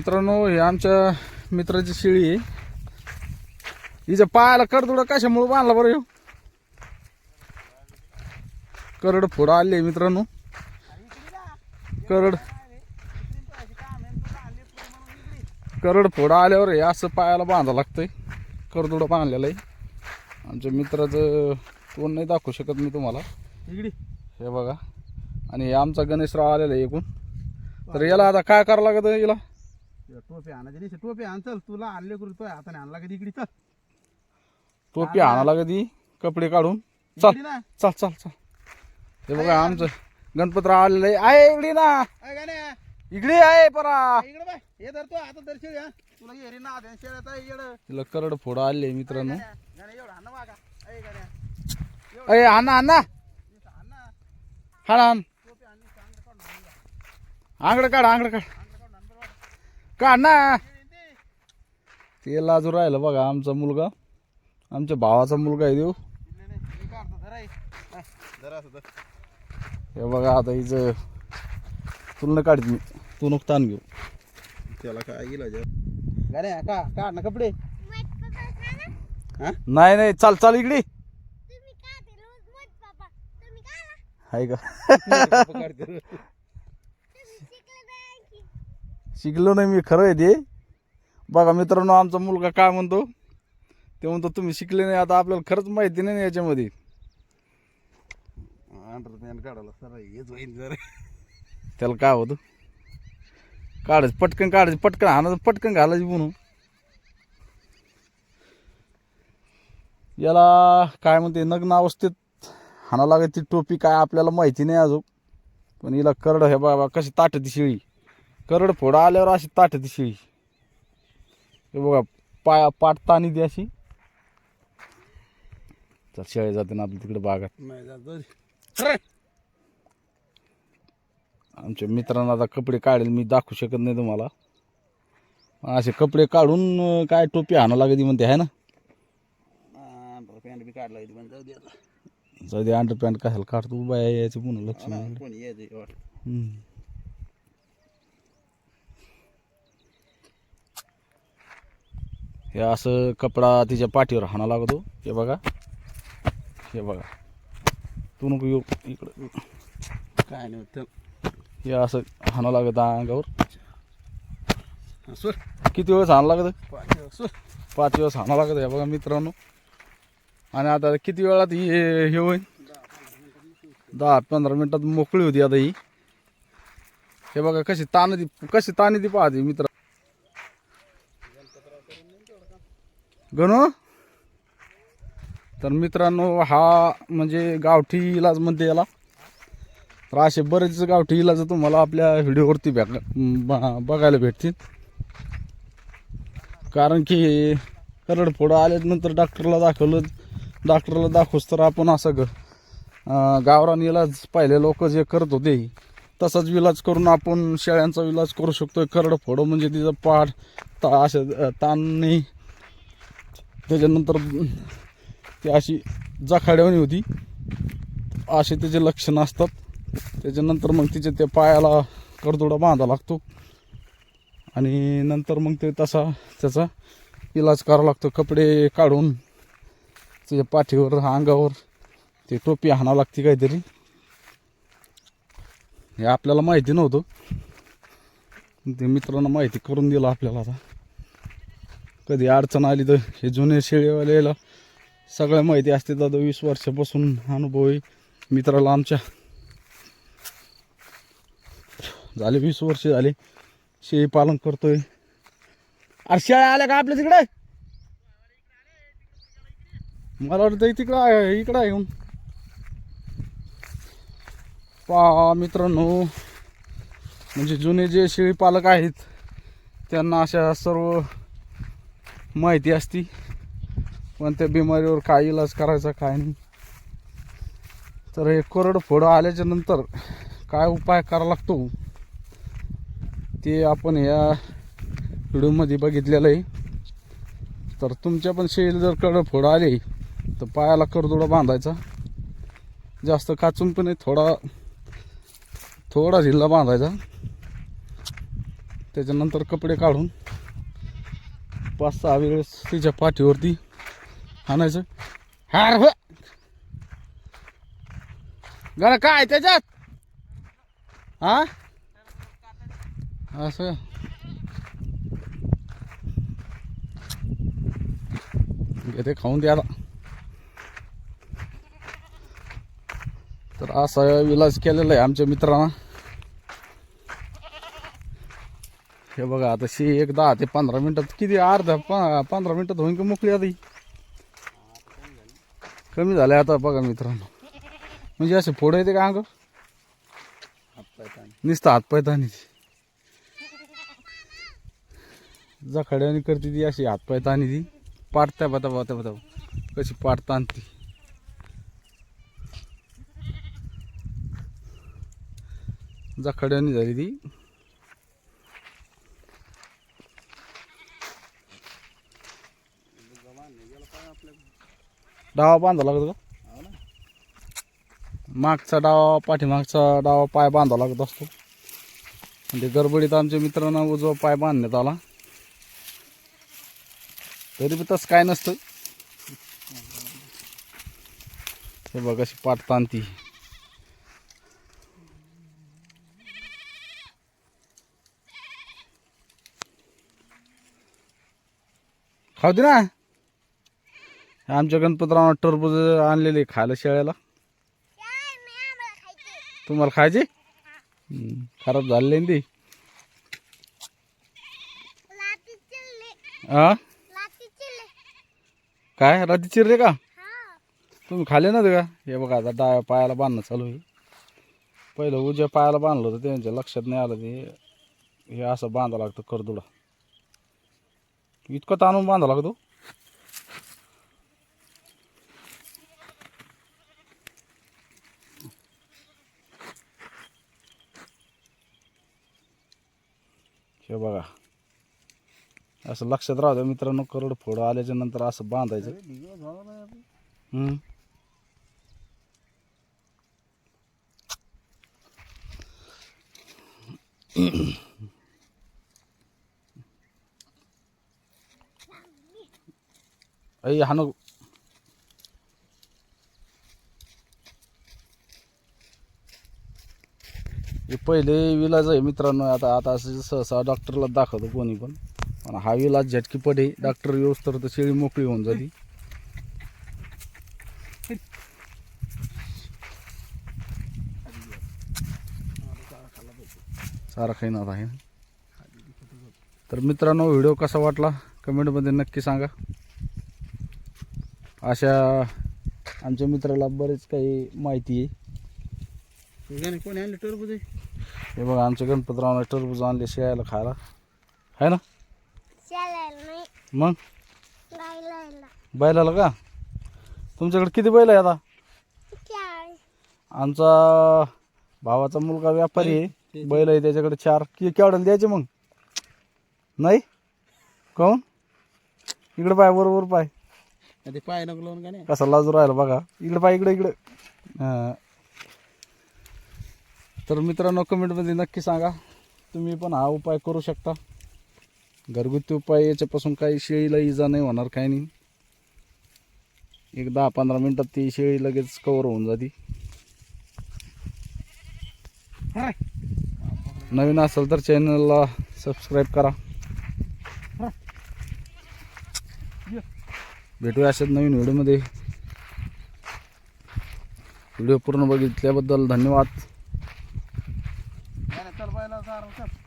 मित्रांनो हे आमच्या मित्राची शेळी आहे. हिच्या पायाला करदुडा कशामुळे बांधला बरं ह्यो? करड फोडा आले मित्रांनो. करड करड फोडा आल्यावर हे असं पायाला बांधा लागतंय. करदुडा बांधलेला आहे. आमच्या मित्राचं तोंड नाही दाखवू शकत मी तुम्हाला. इकडे. हे बघा. आणि हे आमचा गणेशराव आलेला आहे एकूण. तर याला आता काय करावं लागतं याला? टोपी आणायची नाही. टोपी आण चल. तुला आणले करू तो हाताने आणला कधी इकडे चल. टोपी आणा. लागत ही कपडे काढून. चल. ना. चल चल चल. हे बघा आमचं गणपतराव आलेलं आहे. इकडे ना. इकडे आहे परा. इकडे बाय हे धर तो आता धर तुला येरी ना येड. तिला करड फोडा आले मित्रांनो. एवढा अय आणा आणा हाण. ना हाण. आण टोपी आणली चांगलं काढून हाण जा. आंगड काढ आंगड काढ चांगलं काढून हाण बरं काढ ना. ते लाजू राहिलं बघा आमचा मुलगा. आमच्या भावाचा मुलगा आहे देऊ. हा. हे बघा आता हिचं तुला काढत मी. तू नको ताण घेऊ. त्याला काय? गाण्या का काढ ना कपडे? हा? नाही नाही चाल चाल इकडे. आहे का काढते शिकलो नाही मी खरं आहे ते. बघा मित्रांनो आमचा मुलगा काय म्हणतो? ते म्हणतो तुम्ही शिकले नाही आता आपल्याला खरंच माहिती नाही ना याच्यामध्ये. अंडरपॅन्ट काढायला सर हेच जर. त्याला काय होतं? काढायचं पटकन काढायचं पटकन हाणायचं पटकन घालायची म्हणून. याला काय म्हणते नग्न अवस्थेत हाणा लागत ती टोपी काय आपल्याला माहिती नाही अजून. पण हिला करड हे बाबा कशी ताटती शिळी. करड फोडा आल्यावर अशी ताटती शिळी हे बघा पाया पाट ताणी ती अशी तर शेळी जाते ना आपली तिकडे बागात नाही जात जाऊ दे. खरं. आमच्या मित्रांना आता कपडे काढेल मी दाखवू शकत नाही तुम्हाला असे कपडे काढून अं, काय टोपी आणा लागते म्हणते आहे ना अंडरपॅन्ट बी काढला होती पण जाऊ दे आता. जाऊ दे अंडर पॅन्ट कशाला काढतो उभा याचं पुन्हा लक्ष हा, नाही कोणी यायचं वाटलं. हम्म. हे असं कपडा तिच्या पाठीवर हाणा लागतो. हे बघा. हे बघा. तू नको येऊ इकडं. काय नाही होत हे असं हाणा लागत अंगावर. सोड. किती वेळेस हाणा लागतं? पाच सोड. पाच दिवस हाणा लागत आहे बघा मित्रांनो. आणि आता किती वेळात ही हे हे होईल? दहा पंधरा मिनिटात मोकळी होती आता ही. हे बघा कशी ताण ती कशी ताणी ती पाहते मित्र गण? तर मित्रांनो हा म्हणजे गावठी इलाज म्हणते याला. तर असे बरेच गावठी इलाज तुम्हाला आपल्या व्हिडिओवरती भेट ब- बघायला भेटतील. कारण की करडफोडं आल्यानंतर डॉक्टरला दाखवलं डॉक्टरला दाखवस तर आपण असं ग गावरान इलाज पाहिले लोक जे करत होते तसाच इलाज करून आपण शेळ्यांचा इलाज करू शकतो करडफोडं म्हणजे तिचं पाठ ता असं ताण नाही. त्याच्यानंतर ती अशी जखाड्यावानी होती. असे त्याचे लक्षण असतात. त्याच्यानंतर मग तिच्या त्या पायाला करदोडा बांधा लागतो. आणि नंतर मग ते तसा त्याचा इलाज करावा लागतो. कपडे काढून त्याच्या पाठीवर अंगावर ते टोपी हाणावं लागते काहीतरी. हे आपल्याला माहिती नव्हतं. ते मित्रांना माहिती करून दिलं आपल्याला आता. कधी अडचण आली तर हे जुने शेळीवाल्याला सगळ्या माहिती असते. दादा वीस वर्षापासून अनुभव आहे. मित्राला आमच्या झाले वीस वर्ष झाले. शेळी पालन करतोय. अरे शेळ्या आल्या का आपल्या तिकडे? मला वाटतं तिकडं आहे इकडं आहे येऊन. पा मित्रांनो म्हणजे जुने जे शेळी पालक आहेत त्यांना अशा सर्व माहिती असती. त्या बिमारीवर काय इलाज करायचा काय नाही. तर हे कोरड फोडं आल्याच्यानंतर काय उपाय करावा लागतो? ते आपण या व्हिडिओमध्ये बघितलेलं आहे. तर तुमच्या पण शेळीला जर कडं आले तर पायाला करदोडा बांधायचा. जास्त काचून पण थोडा थोडा झिल्ला बांधायचा. त्याच्यानंतर कपडे काढून पाच सहा वेळेस तिच्या पाठीवरती आणायचं. हार हो गळा काय त्याच्यात? हा? असं. घेते खाऊन द्या आता. तर असा इलाज केलेला आहे आमच्या मित्रांना. हे बघा आता शे एक दहा ते पंधरा मिनिटात किती अर्धा पंधरा मिनिटात होईन का मोकळी आता ही? कमी झालंय आता बघा मित्रांनो. म्हणजे असे फोड येते का अंग हातपाय ताण. नुसतं हातपाय जखड्याने करते ती अशी हातपाय ताणी ती. पाटत्या बता बता बता कशी पाट ती. जखड्याने झाली ती. डावा बांधा लागतो का? मागचा डावा पाठीमागचा डावा पाय बांधावा लागत असतो. म्हणजे गडबडीत आमच्या मित्रांना उजवा पाय बांधण्यात आला. तरी बी तसं काय नसतं. हे बघ अशी पाठ ताणती. खाऊ दे ना. आमच्या गणपतराव टरबूज आणलेले खायला शेळ्याला. तुम्हाला खायचे? खराब झालेले ना ते. हा काय? राती चिरले का? तुम्ही खाले ना ते का? हे बघा आता डाव्या पायाला बांधणं चालू आहे. पहिलं उजव्या पायाला बांधलं होतं त्यांच्या लक्षात नाही आलं ते. हे असं बांधावं लागतं करदुडा इतकं ताणून बांधावं लागतो हो. हे बघा. असं लक्षात राहतं मित्रांनो करड फोडं आल्याच्यानंतर असं बांधायचं. ऐ दिवस झाला नाही आपण. हम्म. अय हे पहिले विलाज आहे मित्रांनो आता आता असं सहसा डॉक्टरला दाखवतो कोणी पण. पण हा इलाज झटकी पडे डॉक्टर येऊस तर शेळी मोकळी होऊन जाते. सारा काही नात आहे तर मित्रांनो व्हिडिओ कसा वाटला? कमेंटमध्ये नक्की सांगा. अशा आमच्या मित्राला बरेच काही माहिती आहे. कोणी आणलं टरबूज आहे? हे बघा आमच्या गणपतरावने टरबूज आणले शेळ्याला खायला. आहे ना? मग? बैलाला का? तुमच्याकडे किती बैल आहे आता? आमचा भावाचा मुलगा व्यापारी आहे. बैल आहे त्याच्याकडे चार. कि केवढ्याला द्यायचे मग? नाही? काऊन इकडे पाय बरोबर पाय. ते पाय नको लावून कसा लाजू राहिला बघा. इकडे पाय इकडे इकडे. हा. तर मित्रांनो कमेंटमध्ये नक्की सांगा. तुम्ही पण हा उपाय करू शकता. घरगुती उपाय याच्यापासून काही शेळीला इजा नाही होणार काही नाही. एक दहा पंधरा मिनटात ती शेळी लगेच कवर होऊन जाते. नवीन असेल तर चॅनलला सबस्क्राईब करा. भेटूया अशाच नवीन व्हिडिओमध्ये व्हिडिओ पूर्ण बघितल्याबद्दल धन्यवाद. ألا زار الكف